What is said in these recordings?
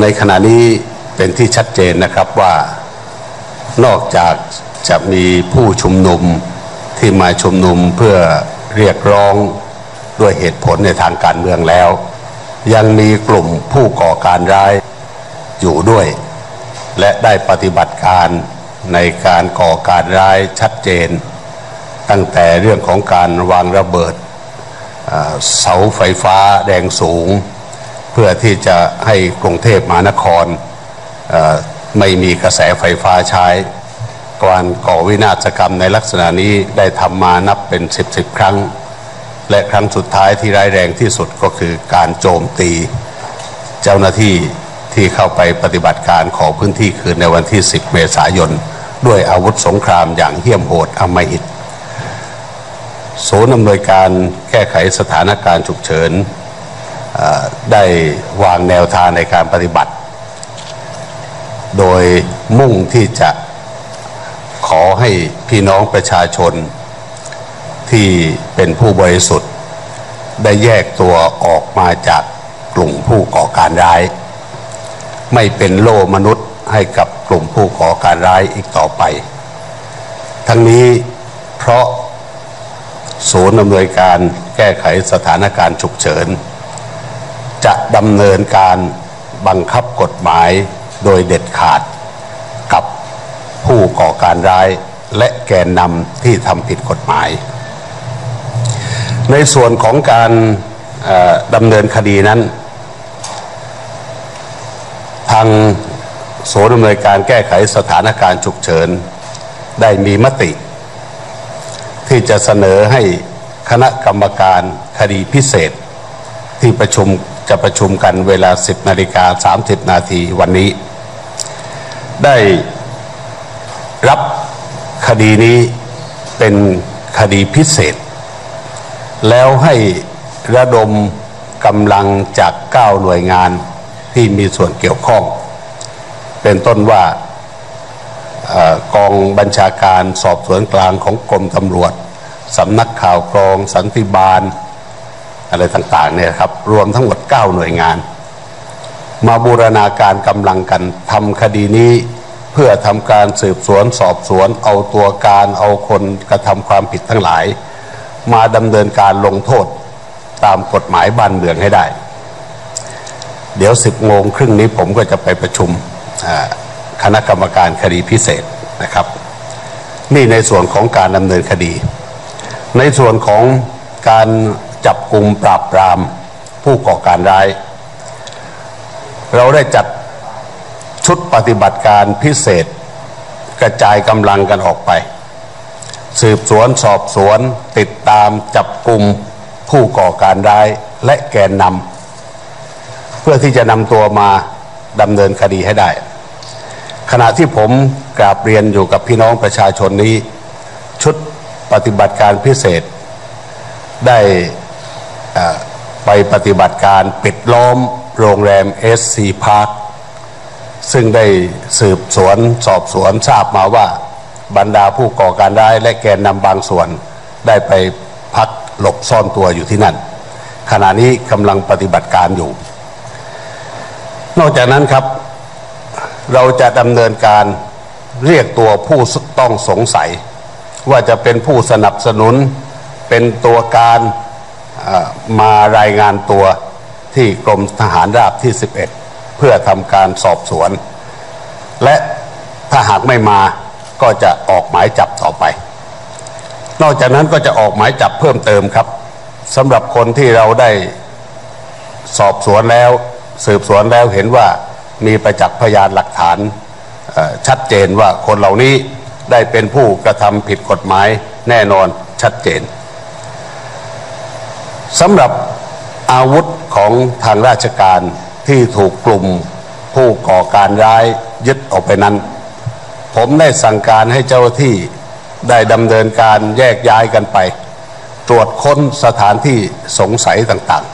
ในขณะนี้เป็นที่ชัดเจนนะครับว่านอกจากจะมีผู้ชุมนุมที่มาชุมนุมเพื่อเรียกร้องด้วยเหตุผลในทางการเมืองแล้ว ยังมีกลุ่มผู้ก่อการร้ายอยู่ด้วย และได้ปฏิบัติการในการก่อการร้ายชัดเจน ตั้งแต่เรื่องของการวางระเบิดเสาไฟฟ้าแรงสูง พื่อที่จะให้กรุงเทพมหานครไม่มีกระแสไฟฟ้าใช้การก่อวินาศกรรมในลักษณะนี้ได้ทำมานับเป็นสิบสิบครั้ง และครั้งสุดท้ายที่ร้ายแรงที่สุดก็คือการโจมตี เจ้าหน้าที่ที่เข้าไปปฏิบัติการขอพื้นที่คืนในวันที่ 10 เมษายน ด้วยอาวุธสงครามอย่างเหี้ยมโหดอมหิตศูนย์อำนวยการแก้ไขสถานการณ์ฉุกเฉิน ได้วางแนวทางในการปฏิบัติ โดยมุ่งที่จะขอให้พี่น้องประชาชนที่เป็นผู้บริสุทธิ์ ได้แยกตัวออกมาจากกลุ่มผู้ก่อการร้าย ไม่เป็นโล่มนุษย์ให้กับกลุ่มผู้ก่อการร้ายอีกต่อไป ทั้งนี้เพราะศูนย์อำนวยการแก้ไขสถานการณ์ฉุกเฉิน จะดำเนินการบังคับกฎหมายโดยเด็ดขาดกับผู้ก่อการร้ายและแกนนำที่ทำผิดกฎหมาย ในส่วนของการดำเนินคดีนั้น ทางศูนย์อำนวยการแก้ไขสถานการณ์ฉุกเฉิน ได้มีมติ ที่จะเสนอให้คณะกรรมการคดีพิเศษ ที่ประชุม จะประชุมกันเวลา 10นาฬิกา30 นาทีวันนี้ ได้รับคดีนี้เป็นคดีพิเศษ แล้วให้ระดมกำลังจาก 9 หน่วยงานที่มีส่วนเกี่ยวข้อง เป็นต้นว่าอกองบัญชาการสอบสวนกลางของกรมตำรวจสำนักข่าวกรองสันติบาล อะไรต่างๆเนี่ยครับรวมทั้งหมด 9 หน่วยงาน มาบูรณาการกำลังกันทำคดีนี้เพื่อทำการสืบสวนสอบสวน เอาตัวการเอาคนกระทำความผิดทั้งหลาย มาดำเนินการลงโทษตามกฎหมายบ้านเมืองให้ได้ เดี๋ยว10โมงครึ่งนี้ผมก็จะไปประชุมคณะกรรมการคดีพิเศษนะครับ นี่ในส่วนของการดำเนินคดี ในส่วนของการ จับกลุ่มปราบปรามผู้ก่อการร้าย เราได้จัดชุดปฏิบัติการพิเศษ กระจายกำลังกันออกไป สืบสวนสอบสวน ติดตามจับกลุ่มผู้ก่อการร้ายและแกนนำเพื่อที่จะนำตัวมาดำเนินคดีให้ได้ ขณะที่ผมกราบเรียนอยู่กับพี่น้องประชาชนนี้ ชุดปฏิบัติการพิเศษ ได้ ไปปฏิบัติการปิดล้อมโรงแรมเอสซีพซึ่งได้สืบสวนสอบสวนทราบมาว่าบรรดาผู้ก่อการร้ายและแกนนำบางส่วน ได้ไปพักหลบซ่อนตัวอยู่ที่นั่น ขณะนี้กำลังปฏิบัติการอยู่ นอกจากนั้นครับ เราจะดำเนินการเรียกตัวผู้ต้องสงสัย ว่าจะเป็นผู้สนับสนุนเป็นตัวการ มารายงานตัวที่กรมทหารราบที่ 11 เพื่อทำการสอบสวน และถ้าหากไม่มาก็จะออกหมายจับต่อไป นอกจากนั้นก็จะออกหมายจับเพิ่มเติมครับสำหรับคนที่เราได้สอบสวนแล้ว สืบสวนแล้วเห็นว่ามีประจักษ์พยานหลักฐานชัดเจนว่าคนเหล่านี้ได้เป็นผู้กระทำผิดกฎหมายแน่นอนชัดเจน สำหรับอาวุธของทางราชการที่ถูกกลุ่มผู้ก่อการร้ายยึดออกไปนั้น ผมได้สั่งการให้เจ้าหน้าที่ได้ดำเนินการแยกย้ายกันไป ตรวจค้นสถานที่สงสัยต่าง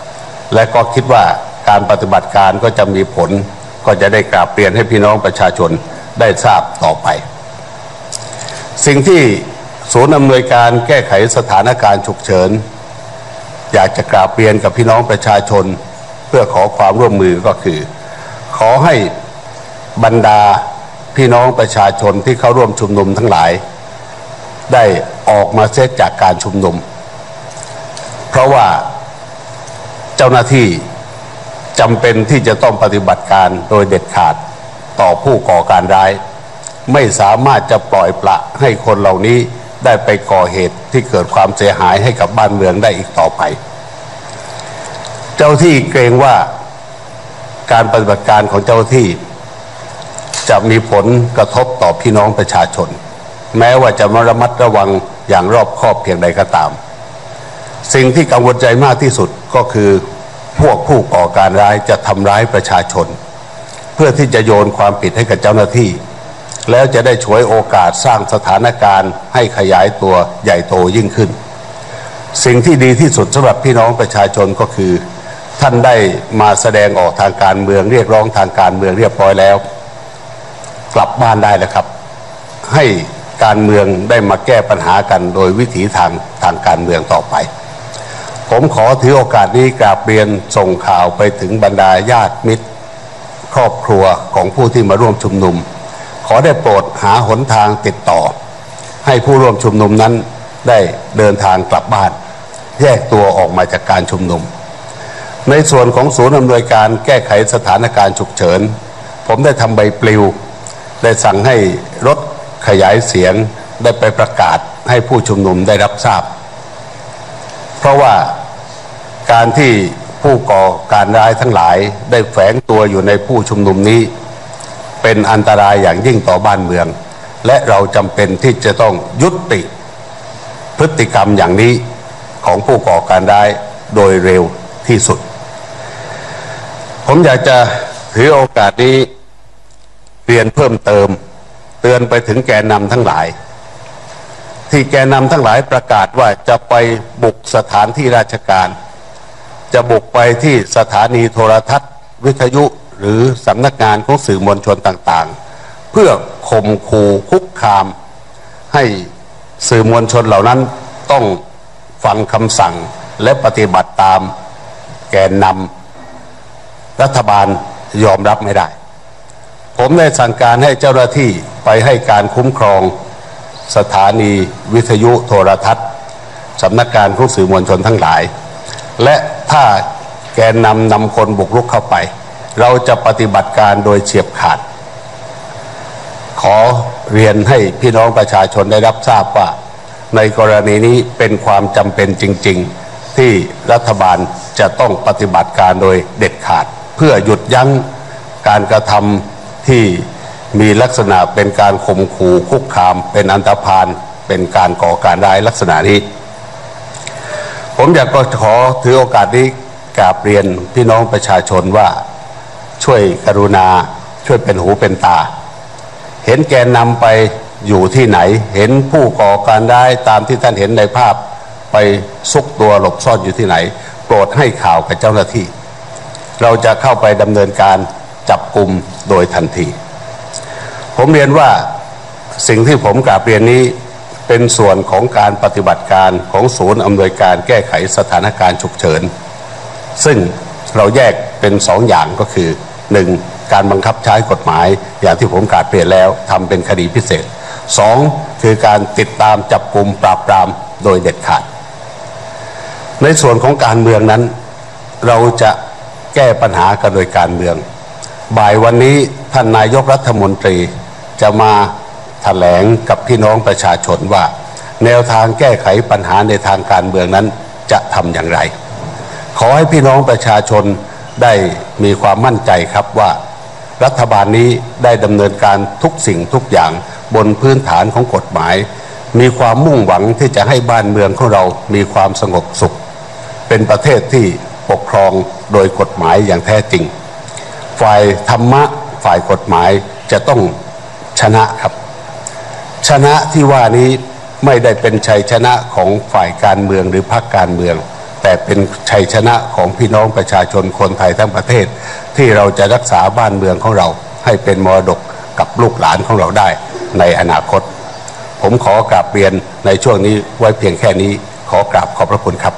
ๆ และก็คิดว่าการปฏิบัติการก็จะมีผลก็จะได้กราบเปลี่ยนให้พี่น้องประชาชนได้ทราบต่อไป สิ่งที่ศูนย์อำนวยการแก้ไขสถานการณ์ฉุกเฉิน อยากจะกราบเรียนกับพี่น้องประชาชน เพื่อขอความร่วมมือก็คือ ขอให้บรรดาพี่น้องประชาชนที่เข้าร่วมชุมนุมทั้งหลาย ได้ออกมาเซตจากการชุมนุม เพราะว่าเจ้าหน้าที่จำเป็นที่จะต้องปฏิบัติการโดยเด็ดขาดต่อผู้ก่อการร้าย ไม่สามารถจะปล่อยปละให้คนเหล่านี้ ได้ไปก่อเหตุที่เกิดความเสียหายให้กับบ้านเมืองได้อีกต่อไป เจ้าที่เกรงว่าการปฏิบัติการของเจ้าที่ จะมีผลกระทบต่อพี่น้องประชาชน แม้ว่าจะมาระมัดระวังอย่างรอบคอบเพียงใดก็ตาม สิ่งที่กังวลใจมากที่สุดก็คือพวกผู้ก่อการร้ายจะทำร้ายประชาชน เพื่อที่จะโยนความผิดให้กับเจ้าหน้าที่ แล้วจะได้ฉวยโอกาสสร้างสถานการณ์ให้ขยายตัวใหญ่โตยิ่งขึ้น สิ่งที่ดีที่สุดสำหรับพี่น้องประชาชนก็คือ ท่านได้มาแสดงออกทางการเมืองเรียกร้องทางการเมืองเรียบร้อยแล้ว กลับบ้านได้แล้วครับ ให้การเมืองได้มาแก้ปัญหากันโดยวิถีทางทางการเมืองต่อไป ผมขอถือโอกาสนี้กราบเรียนส่งข่าวไปถึงบรรดาญาติมิตร ครอบครัวของผู้ที่มาร่วมชุมนุม ขอได้โปรดหาหนทางติดต่อ ให้ผู้ร่วมชุมนุมนั้นได้เดินทางกลับบ้าน แยกตัวออกมาจากการชุมนุม ในส่วนของศูนย์อำนวยการแก้ไขสถานการณ์ฉุกเฉิน ผมได้ทำใบปลิว ได้สั่งให้รถขยายเสียงได้ไปประกาศให้ผู้ชุมนุมได้รับทราบ เพราะว่าการที่ผู้ก่อการร้ายทั้งหลายได้แฝงตัวอยู่ในผู้ชุมนุมนี้ เป็นอันตรายอย่างยิ่งต่อบ้านเมือง และเราจำเป็นที่จะต้องยุติพฤติกรรมอย่างนี้ของผู้ก่อการร้ายโดยเร็วที่สุด ผมอยากจะถือโอกาสนี้เรียนเพิ่มเติม เตือนไปถึงแกนนำทั้งหลาย ที่แกนนำทั้งหลายประกาศว่าจะไปบุกสถานที่ราชการ จะบุกไปที่สถานีโทรทัศน์ วิทยุ หรือสำนักงานของสื่อมวลชนต่างๆ เพื่อข่มขู่คุกคาม ให้สื่อมวลชนเหล่านั้นต้องฟังคำสั่งและปฏิบัติตามแกนนำรัฐบาลยอมรับไม่ได้ ผมได้สั่งการให้เจ้าหน้าที่ไปให้การคุ้มครองสถานีวิทยุโทรทัศน์สำนักการของสื่อมวลชนทั้งหลาย และถ้าแกนนำนำคนบุกรุกเข้าไป เราจะปฏิบัติการโดยเฉียบขาด ขอเรียนให้พี่น้องประชาชนได้รับทราบว่า ในกรณีนี้เป็นความจำเป็นจริง ๆ ที่รัฐบาลจะต้องปฏิบัติการโดยเด็ดขาด เพื่อหยุดยั้งการกระทำที่มีลักษณะเป็นการข่มขู่คุกคาม เป็นอันตรพานเป็นการก่อการร้ายลักษณะนี้ ผมอยากก็ขอถือโอกาสนี้กราบเรียนพี่น้องประชาชนว่า ช่วยกรุณาช่วยเป็นหูเป็นตา เห็นแกนนำไปอยู่ที่ไหน เห็นผู้ก่อการร้ตามที่ท่านเห็นในภาพไปซุกตัวหลบซ่อนอยู่ที่ไหน โปรดให้ข่าวกับเจ้าหน้าที่ เราจะเข้าไปดำเนินการจับกลุ่มโดยทันที ผมเรียนว่าสิ่งที่ผมกราบเรียนนี้เป็นส่วนของการปฏิบัติการของศูนย์อำนวยการแก้ไขสถานการณ์ฉุกเฉิน ซึ่งเราแยกเป็นสองอย่างก็คือ หนึ่งการบังคับใช้กฎหมาย อย่างที่ผมกาบเรียนแล้วทำเป็นคดีพิเศษสองคือการติดตามจับกลุ่มปราบปรามโดยเด็ดขาด ในส่วนของการเมืองนั้น เราจะแก้ปัญหากันโดยการเมือง บ่ายวันนี้ท่านนายกรัฐมนตรีจะมาถแถลงกับพี่น้องประชาชนว่า แนวทางแก้ไขปัญหาในทางการเมืองนั้นจะทำอย่างไร ขอให้พี่น้องประชาชน ได้มีความมั่นใจครับว่า รัฐบาลนี้ได้ดำเนินการทุกสิ่งทุกอย่างบนพื้นฐานของกฎหมาย มีความมุ่งหวังที่จะให้บ้านเมืองของเรามีความสงบสุข เป็นประเทศที่ปกครองโดยกฎหมายอย่างแท้จริง ฝ่ายธรรมะฝ่ายกฎหมายจะต้องชนะครับ ชนะที่ว่านี้ไม่ได้เป็นชัยชนะของฝ่ายการเมืองหรือพรรคการเมือง แต่เป็นชัยชนะของพี่น้องประชาชนคนไทยทั้งประเทศ ที่เราจะรักษาบ้านเมืองของเรา ให้เป็นมรดกกับลูกหลานของเราได้ในอนาคต ผมขอกราบเรียนในช่วงนี้ไว้เพียงแค่นี้ขอกราบขอบพระคุณครับ